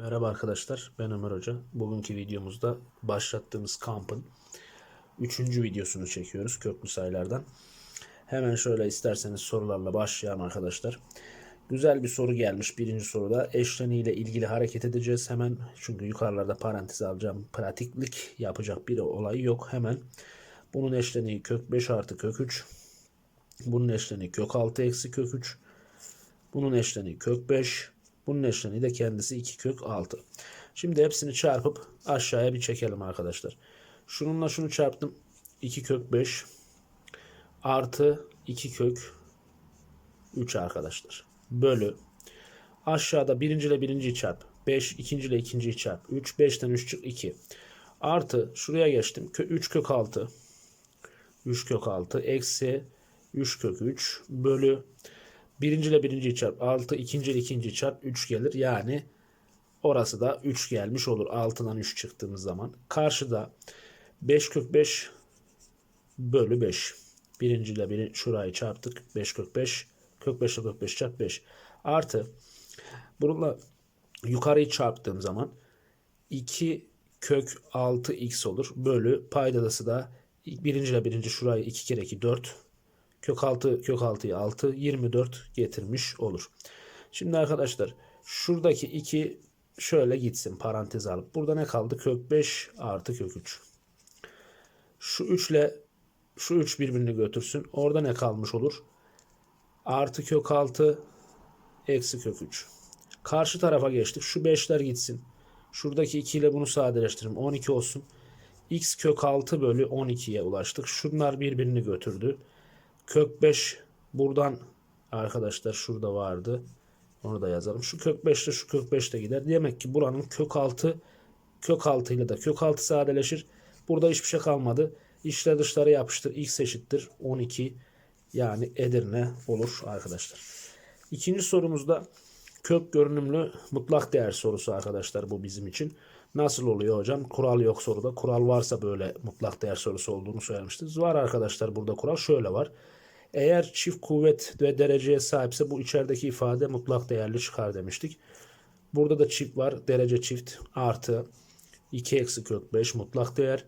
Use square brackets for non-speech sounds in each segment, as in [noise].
Merhaba arkadaşlar, ben Ömer Hoca. Bugünkü videomuzda başlattığımız kampın 3. videosunu çekiyoruz köklü sayılardan. Hemen şöyle isterseniz sorularla başlayalım arkadaşlar. Güzel bir soru gelmiş birinci soruda. Eşleniyle ilgili hareket edeceğiz hemen. Çünkü yukarılarda parantez alacağım. Pratiklik yapacak bir olay yok. Hemen bunun eşleniği kök 5 artı kök 3. Bunun eşleniği kök 6 eksi kök 3. Bunun eşleniği kök 5. Bunun eşleniği de kendisi 2 kök 6. Şimdi hepsini çarpıp aşağıya bir çekelim arkadaşlar. Şununla şunu çarptım. 2 kök 5 artı 2 kök 3 arkadaşlar. Bölü. Aşağıda birinci ile birinciyi çarp. 5 ikinci ile ikinciyi çarp. 3 5'ten 3 çık 2. Artı şuraya geçtim. 3 kök 6. 3 kök 6 eksi 3 kök 3 bölü Birinci ile birinciyi çarp 6, ikinci ile ikinciyi çarp 3 gelir. Yani orası da 3 gelmiş olur. 6'dan 3 çıktığımız zaman. Karşıda 5 kök 5 bölü 5. Birinci ile biri, şurayı çarptık. 5 kök 5. Kök 5 ile kök 5 çarp 5. Artı bununla yukarıyı çarptığım zaman 2 kök 6x olur. Bölü paydadası da birinci ile birinci şurayı 2 kere 2 4 kök 6 kök 6'yı 6 24 getirmiş olur. Şimdi arkadaşlar şuradaki 2 şöyle gitsin parantez alıp burada ne kaldı? Kök 5 artı kök 3. Şu 3 ile şu 3 birbirini götürsün. Orada ne kalmış olur? Artı kök 6 eksi kök 3. Karşı tarafa geçtik. Şu 5'ler gitsin. Şuradaki 2 ile bunu sadeleştirelim. 12 olsun. x kök 6 bölü 12'ye ulaştık. Şunlar birbirini götürdü. Kök 5 buradan arkadaşlar şurada vardı. Onu da yazalım. Şu kök 5 ile şu kök 5 de gider. Demek ki buranın kök 6 kök 6 ile de kök 6 sadeleşir. Burada hiçbir şey kalmadı. İçler dışlara yapıştır. X eşittir 12 yani Edirne olur arkadaşlar. İkinci sorumuzda kök görünümlü mutlak değer sorusu arkadaşlar bu bizim için. Nasıl oluyor hocam? Kural yok soruda. Kural varsa böyle mutlak değer sorusu olduğunu söylemiştiniz. Var arkadaşlar burada kural şöyle var. Eğer çift kuvvet ve dereceye sahipse bu içerideki ifade mutlak değerli çıkar demiştik. Burada da çift var. Derece çift artı 2 eksi kök 5 mutlak değer.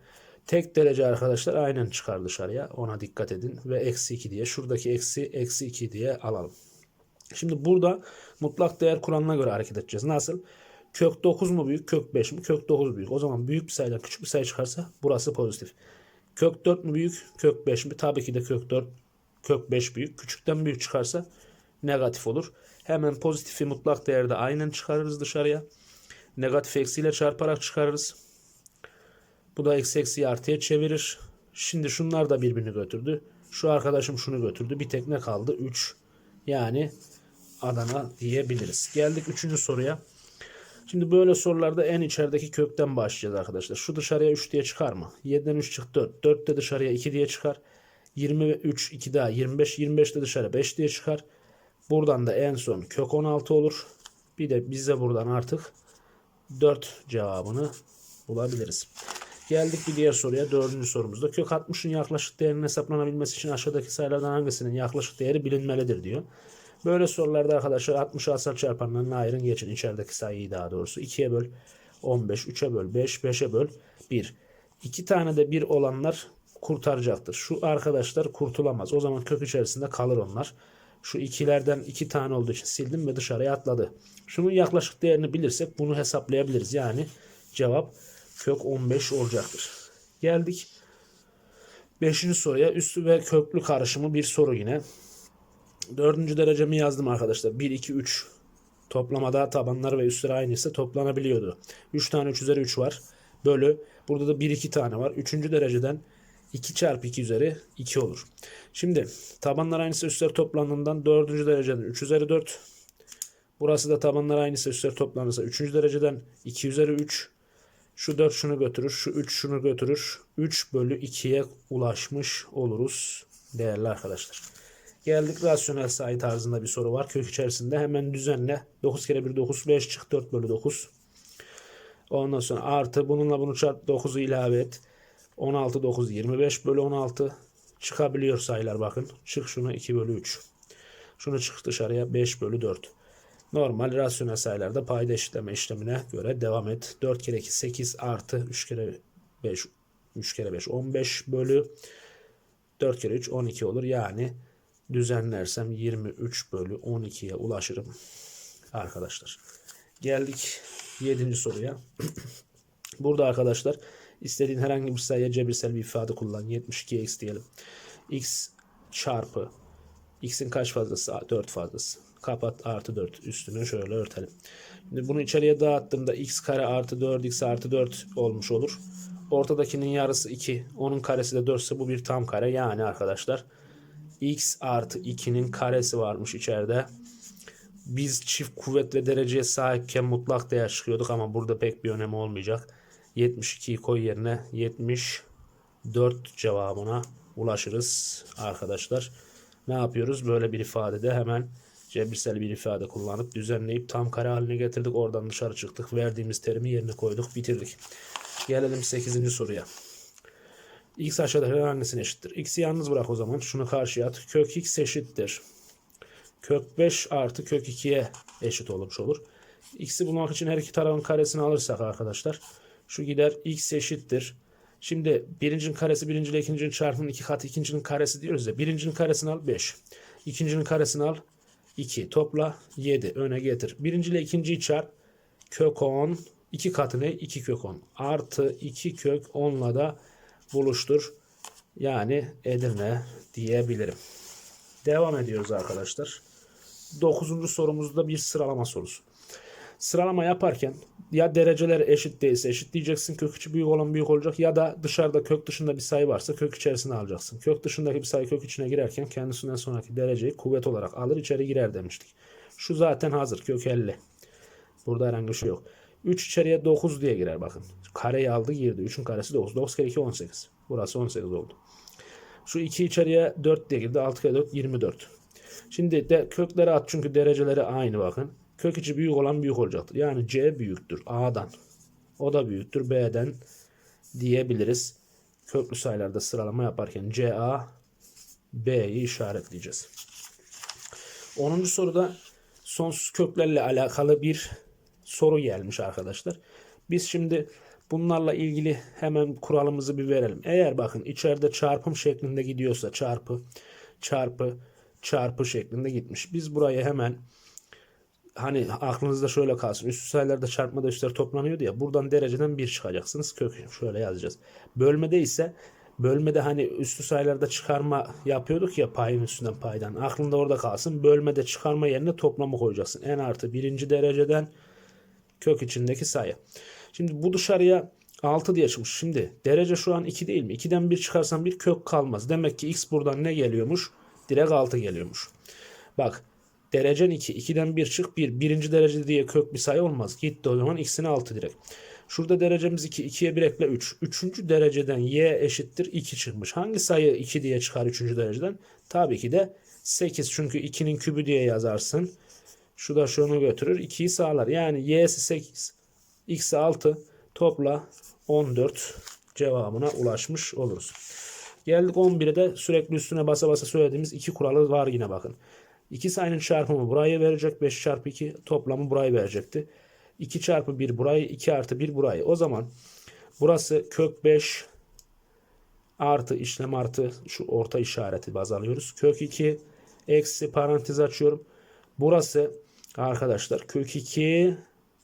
Tek derece arkadaşlar aynen çıkar dışarıya. Ona dikkat edin. Ve eksi 2 diye. Şuradaki eksi eksi 2 diye alalım. Şimdi burada mutlak değer kuralına göre hareket edeceğiz. Nasıl? Kök 9 mu büyük? Kök 5 mi? Kök 9 büyük. O zaman büyük bir sayıdan küçük bir sayı çıkarsa burası pozitif. Kök 4 mü büyük? Kök 5 mi? Tabii ki de kök 4 kök 5 büyük. Küçükten büyük çıkarsa negatif olur. Hemen pozitifi mutlak değerde aynen çıkarırız dışarıya. Negatif eksiyle çarparak çıkarırız. Bu da eksi eksiyi artıya çevirir. Şimdi şunlar da birbirini götürdü. Şu arkadaşım şunu götürdü. Bir tek ne kaldı? 3. Yani Adana diyebiliriz. Geldik 3. soruya. Şimdi böyle sorularda en içerideki kökten başlayacağız arkadaşlar. Şu dışarıya 3 diye çıkar mı? 7'den 3 çık 4. 4 de dışarıya 2 diye çıkar. 23 2 daha 25 25 de dışarı 5 diye çıkar. Buradan da en son kök 16 olur. Bir de bize buradan artık 4 cevabını bulabiliriz. Geldik bir diğer soruya. Dördüncü sorumuzda. Kök 60'ın yaklaşık değerinin hesaplanabilmesi için aşağıdaki sayılardan hangisinin yaklaşık değeri bilinmelidir diyor. Böyle sorularda arkadaşlar 60'ı asal çarpanlarına ayırın geçin. içerideki sayıyı daha doğrusu. 2'ye böl 15, 3'e böl 5, 5'e böl 1. 2 tane de 1 olanlar kurtaracaktır. Şu arkadaşlar kurtulamaz. O zaman kök içerisinde kalır onlar. Şu ikilerden iki tane olduğu için sildim ve dışarıya atladı. Şunun yaklaşık değerini bilirsek bunu hesaplayabiliriz. Yani cevap kök 15 olacaktır. Geldik. Beşinci soruya üstü ve köklü karışımı bir soru yine. Dördüncü derecemi yazdım arkadaşlar. 1, 2, 3 toplamada tabanlar ve üstleri aynıysa toplanabiliyordu. 3 tane 3 üzeri 3 var. Bölü. Burada da 1, 2 tane var. Üçüncü dereceden 2 çarpı 2 üzeri 2 olur. Şimdi tabanlar aynısı üstler toplandığından 4. dereceden 3 üzeri 4. Burası da tabanlar aynısı üstler toplanırsa 3. dereceden 2 üzeri 3. Şu 4 şunu götürür. Şu 3 şunu götürür. 3 bölü 2'ye ulaşmış oluruz değerli arkadaşlar. Geldik rasyonel sayı tarzında bir soru var. Kök içerisinde hemen düzenle. 9 kere 1 9 5 çık 4 bölü 9. Ondan sonra artı bununla bunu çarp 9'u ilave et. 16 9 25 bölü 16 çıkabiliyor sayılar bakın. Çık şunu 2 bölü 3. Şunu çık dışarıya 5 bölü 4. Normal rasyonel sayılarda payda eşitleme işlemine göre devam et. 4 kere 2 8 artı 3 kere 5 3 kere 5 15 bölü 4 kere 3 12 olur. Yani düzenlersem 23 bölü 12'ye ulaşırım arkadaşlar. Geldik 7. soruya. [clears throat] Burada arkadaşlar istediğin herhangi bir sayıya cebirsel bir ifade kullan. 72x diyelim. x çarpı x'in kaç fazlası? 4 fazlası. Kapat artı 4 üstünü şöyle örtelim. Şimdi bunu içeriye dağıttığımda x kare artı 4x artı 4 olmuş olur. Ortadakinin yarısı 2. Onun karesi de 4 ise bu bir tam kare. Yani arkadaşlar x artı 2'nin karesi varmış içeride. Biz çift kuvvet ve dereceye sahipken mutlak değer çıkıyorduk ama burada pek bir önemi olmayacak. 72'yi koy yerine 74 cevabına ulaşırız arkadaşlar. Ne yapıyoruz? Böyle bir ifadede hemen cebirsel bir ifade kullanıp düzenleyip tam kare haline getirdik. Oradan dışarı çıktık. Verdiğimiz terimi yerine koyduk. Bitirdik. Gelelim 8. soruya. X aşağıdakilerden hangisine eşittir? X'i yalnız bırak o zaman. Şunu karşıya at. Kök X eşittir. Kök 5 artı kök 2'ye eşit olmuş olur. X'i bulmak için her iki tarafın karesini alırsak arkadaşlar. Şu gider X eşittir. Şimdi birincinin karesi birinci ile ikincinin çarpımının iki katı ikincinin karesi diyoruz ya. Birincinin karesini al 5. İkincinin karesini al 2. Topla 7. Öne getir. Birinci ile ikinciyi çarp. Kök 10. 2 katı ne? 2 kök 10. Artı 2 kök 10'la da buluştur. Yani Edirne diyebilirim. Devam ediyoruz arkadaşlar. 9. sorumuzda bir sıralama sorusu. Sıralama yaparken ya dereceler eşit değilse eşit diyeceksin. Kök içi büyük olan büyük olacak ya da dışarıda kök dışında bir sayı varsa kök içerisine alacaksın. Kök dışındaki bir sayı kök içine girerken kendisinden sonraki dereceyi kuvvet olarak alır içeri girer demiştik. Şu zaten hazır kök 50. Burada herhangi bir şey yok. 3 içeriye 9 diye girer bakın. Kareyi aldı girdi. 3'ün karesi 9. 9 kere 2 18. Burası 18 oldu. Şu 2 içeriye 4 diye girdi. 6 kere 4 24. Şimdi de kökleri at çünkü dereceleri aynı bakın. Kök içi büyük olan büyük olacaktır. Yani C büyüktür A'dan. O da büyüktür B'den diyebiliriz. Köklü sayılarda sıralama yaparken C A B'yi işaretleyeceğiz. 10. soruda sonsuz köklerle alakalı bir soru gelmiş arkadaşlar. Biz şimdi bunlarla ilgili hemen kuralımızı bir verelim. Eğer bakın içeride çarpım şeklinde gidiyorsa çarpı çarpı çarpı şeklinde gitmiş. Biz burayı hemen hani aklınızda şöyle kalsın. Üstü sayılarda çarpmada üstler toplanıyordu ya. Buradan dereceden 1 çıkacaksınız. Kök şöyle yazacağız. Bölmede ise bölmede hani üstü sayılarda çıkarma yapıyorduk ya payın üstünden paydan. Aklında orada kalsın. Bölmede çıkarma yerine toplamı koyacaksın. En artı birinci dereceden kök içindeki sayı. Şimdi bu dışarıya 6 diye çıkmış. Şimdi derece şu an 2 değil mi? 2'den 1 çıkarsan bir kök kalmaz. Demek ki x buradan ne geliyormuş? Direkt 6 geliyormuş. Bak derecen 2. 2'den 1 çık 1. Birinci derece diye kök bir sayı olmaz. Gitti o zaman x'ine 6 direkt. Şurada derecemiz 2. 2'ye 1 ekle 3. Üçüncü dereceden y eşittir 2 çıkmış. Hangi sayı 2 diye çıkar 3. dereceden? Tabii ki de 8. Çünkü 2'nin kübü diye yazarsın. Şu da şunu götürür. 2'yi sağlar. Yani y'si 8. x'i 6. Topla 14 cevabına ulaşmış oluruz. Geldik 11'e de sürekli üstüne basa basa söylediğimiz iki kuralı var yine bakın. İki sayının çarpımı buraya verecek. 5 çarpı 2 toplamı burayı verecekti. 2 çarpı 1 burayı 2 artı 1 burayı. O zaman burası kök 5 artı işlem artı şu orta işareti baz alıyoruz. Kök 2 eksi parantez açıyorum. Burası arkadaşlar kök 2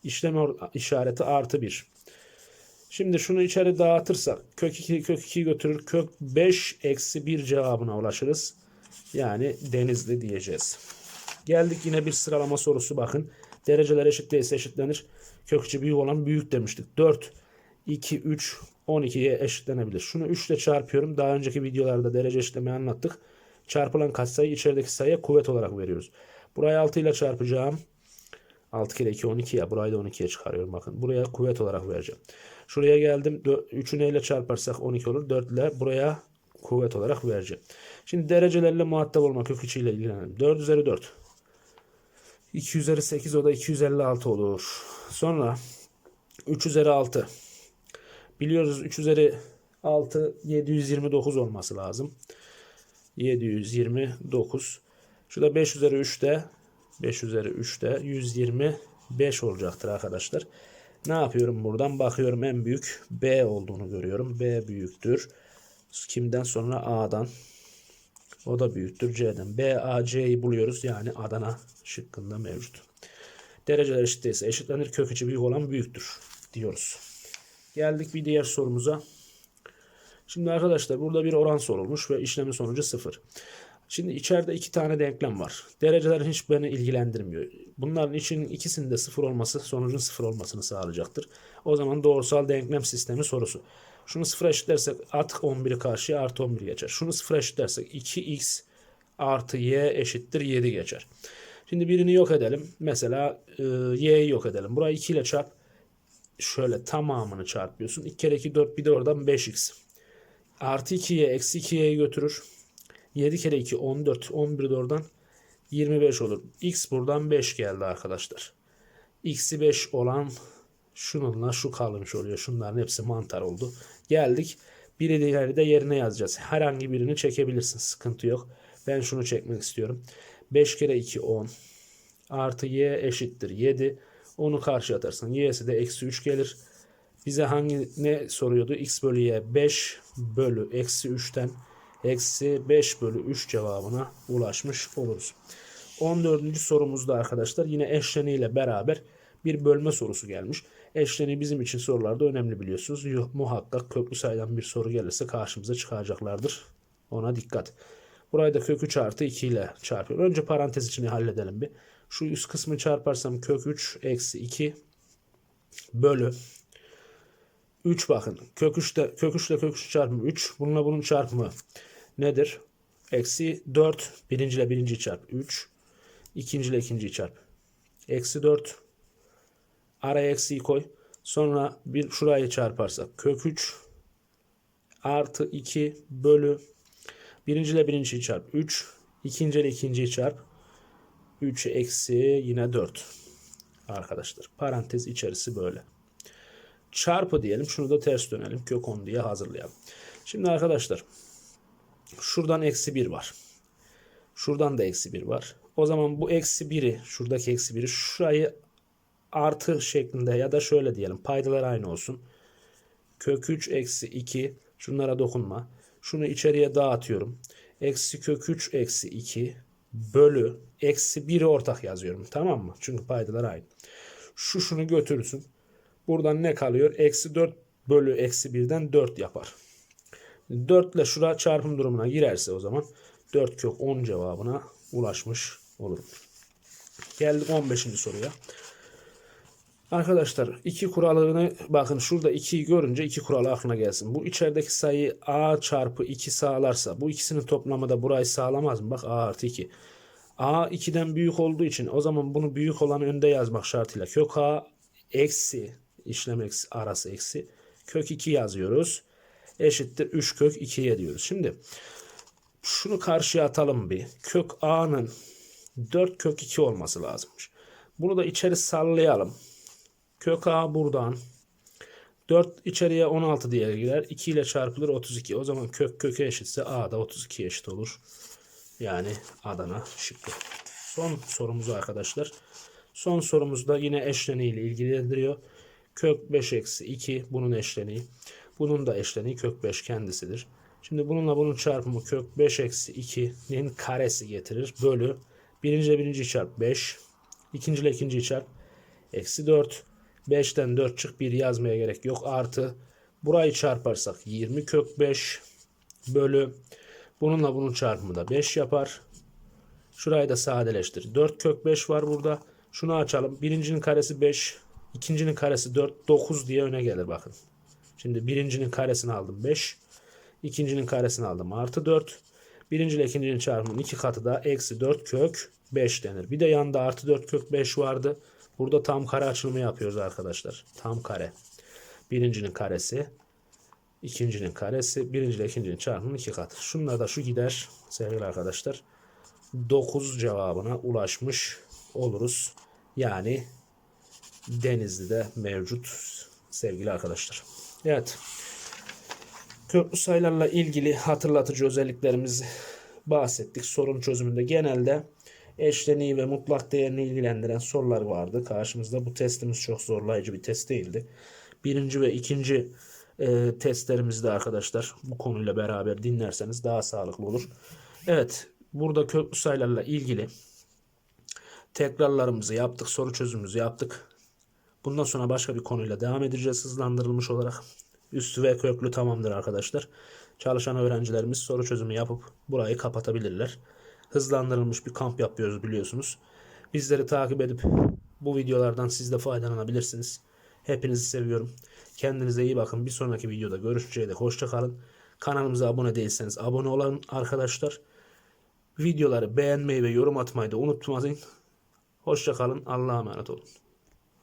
işlem işareti artı 1. Şimdi şunu içeri dağıtırsak kök 2 kök 2 götürür. Kök 5 eksi 1 cevabına ulaşırız. Yani denizli diyeceğiz. Geldik yine bir sıralama sorusu bakın. Dereceler eşit değilse eşitlenir. Kökçü büyük olan büyük demiştik. 4, 2, 3, 12'ye eşitlenebilir. Şunu 3 ile çarpıyorum. Daha önceki videolarda derece eşitlemeyi anlattık. Çarpılan katsayı içerideki sayıya kuvvet olarak veriyoruz. Burayı 6 ile çarpacağım. 6 kere 2 12 ya. Burayı da 12'ye çıkarıyorum. Bakın buraya kuvvet olarak vereceğim. Şuraya geldim. 3'ü neyle çarparsak 12 olur. 4 ile buraya kuvvet olarak vereceğim. Şimdi derecelerle muhatap olma kök içiyle ilgilenelim. 4 üzeri 4. 2 üzeri 8 o da 256 olur. Sonra 3 üzeri 6. Biliyoruz 3 üzeri 6 729 olması lazım. 729. Şurada 5 üzeri 3 de 5 üzeri 3 de 125 olacaktır arkadaşlar. Ne yapıyorum buradan? Bakıyorum en büyük B olduğunu görüyorum. B büyüktür. Kimden sonra A'dan. O da büyüktür C'den. B, A, C'yi buluyoruz. Yani Adana şıkkında mevcut. Dereceler eşit değilse eşitlenir. Kök içi büyük olan büyüktür diyoruz. Geldik bir diğer sorumuza. Şimdi arkadaşlar burada bir oran sorulmuş ve işlemin sonucu sıfır. Şimdi içeride iki tane denklem var. Dereceler hiç beni ilgilendirmiyor. Bunların için ikisinin de sıfır olması sonucun sıfır olmasını sağlayacaktır. O zaman doğrusal denklem sistemi sorusu. Şunu sıfıra eşitlersek at 11'i karşıya artı 11 geçer. Şunu sıfıra eşitlersek 2x artı y eşittir 7 geçer. Şimdi birini yok edelim. Mesela e, y'yi yok edelim. Burayı 2 ile çarp. Şöyle tamamını çarpıyorsun. 2 kere 2 4 bir de oradan 5x. Artı 2y eksi 2y'yi götürür. 7 kere 2 14. 11 de oradan 25 olur. X buradan 5 geldi arkadaşlar. X'i 5 olan şununla şu kalmış oluyor. Şunların hepsi mantar oldu. Geldik. Biri diğeri de yerine yazacağız. Herhangi birini çekebilirsin. Sıkıntı yok. Ben şunu çekmek istiyorum. 5 kere 2 10. Artı y eşittir 7. Onu karşı atarsın. Y'si de eksi 3 gelir. Bize hangi ne soruyordu? X bölü y 5 bölü eksi 3'ten eksi 5 bölü 3 cevabına ulaşmış oluruz. 14. sorumuzda arkadaşlar yine eşleniyle beraber bir bölme sorusu gelmiş. Eşleni bizim için sorularda önemli biliyorsunuz. Yuh, Muhakkak köklü sayıdan bir soru gelirse karşımıza çıkacaklardır. Ona dikkat. Burayı da kök 3 artı 2 ile çarpıyorum. Önce parantez içini halledelim bir. Şu üst kısmı çarparsam kök 3 eksi 2 bölü 3 bakın. Kök 3 de, kök 3 ile kök 3 çarpımı 3. Bununla bunun çarpımı nedir? Eksi 4. Birinci ile birinciyi çarp 3. İkinci ile ikinciyi çarp. Eksi 4. Araya eksiyi koy. Sonra bir şurayı çarparsak kök 3 artı 2 bölü birinci ile birinciyi çarp 3. İkinci ile ikinciyi çarp 3 eksi yine 4 arkadaşlar. Parantez içerisi böyle. Çarpı diyelim. Şunu da ters dönelim. Kök 10 diye hazırlayalım. Şimdi arkadaşlar şuradan eksi 1 var. Şuradan da eksi 1 var. O zaman bu eksi 1'i şuradaki eksi 1'i şurayı artı şeklinde ya da şöyle diyelim. Paydalar aynı olsun. Kök 3 eksi 2 şunlara dokunma. Şunu içeriye dağıtıyorum. Eksi kök 3 eksi 2 bölü eksi 1'i ortak yazıyorum. Tamam mı? Çünkü paydalar aynı. Şu şunu götürürsün. Buradan ne kalıyor? Eksi 4 bölü eksi 1'den 4 yapar. 4 ile şura çarpım durumuna girerse o zaman 4 kök 10 cevabına ulaşmış olurum. Geldik 15. soruya. Arkadaşlar iki kuralını bakın şurada 2'yi görünce iki kuralı aklına gelsin. Bu içerideki sayı a çarpı 2 sağlarsa bu ikisinin toplamı da burayı sağlamaz mı? Bak a artı 2. a 2'den büyük olduğu için o zaman bunu büyük olan önde yazmak şartıyla kök a eksi işlem eksi arası eksi kök 2 yazıyoruz. Eşittir 3 kök 2'ye diyoruz. Şimdi şunu karşıya atalım bir. Kök a'nın 4 kök 2 olması lazımmış. Bunu da içeri sallayalım. Kök a buradan 4 içeriye 16 diye girer. 2 ile çarpılır 32. O zaman kök köke eşitse a da 32 eşit olur. Yani Adana şıkkı. Son sorumuz arkadaşlar. Son sorumuz da yine eşleniği ile ilgilendiriyor. Kök 5 eksi 2 bunun eşleniği. Bunun da eşleniği kök 5 kendisidir. Şimdi bununla bunun çarpımı kök 5 eksi 2'nin karesi getirir. Bölü birinci ile birinci çarp 5. ikinci ile ikinciyi çarp. Eksi 4. 5'ten 4 çık 1 yazmaya gerek yok. Artı burayı çarparsak 20 kök 5 bölü bununla bunun çarpımı da 5 yapar. Şurayı da sadeleştir. 4 kök 5 var burada. Şunu açalım. Birincinin karesi 5. ikincinin karesi 4. 9 diye öne gelir bakın. Şimdi birincinin karesini aldım 5. ikincinin karesini aldım artı 4. Birinci ile ikincinin çarpımının iki katı da eksi 4 kök 5 denir. Bir de yanında artı 4 kök 5 vardı. Burada tam kare açılımı yapıyoruz arkadaşlar. Tam kare. Birincinin karesi. ikincinin karesi. Birinci ile ikincinin çarpımının iki katı. Şunlar da şu gider sevgili arkadaşlar. 9 cevabına ulaşmış oluruz. Yani Denizli'de mevcut sevgili arkadaşlar. Evet. Köklü sayılarla ilgili hatırlatıcı özelliklerimizi bahsettik. Sorun çözümünde genelde eşleniği ve mutlak değerini ilgilendiren sorular vardı karşımızda. Bu testimiz çok zorlayıcı bir test değildi. Birinci ve ikinci e, testlerimizi de arkadaşlar bu konuyla beraber dinlerseniz daha sağlıklı olur. Evet burada köklü sayılarla ilgili tekrarlarımızı yaptık, soru çözümümüzü yaptık. Bundan sonra başka bir konuyla devam edeceğiz hızlandırılmış olarak. Üstü ve köklü tamamdır arkadaşlar. Çalışan öğrencilerimiz soru çözümü yapıp burayı kapatabilirler. Hızlandırılmış bir kamp yapıyoruz biliyorsunuz. Bizleri takip edip bu videolardan siz de faydalanabilirsiniz. Hepinizi seviyorum. Kendinize iyi bakın. Bir sonraki videoda görüşünceye dek hoşça kalın. Kanalımıza abone değilseniz abone olun arkadaşlar. Videoları beğenmeyi ve yorum atmayı da unutmayın. Hoşça kalın. Allah'a emanet olun.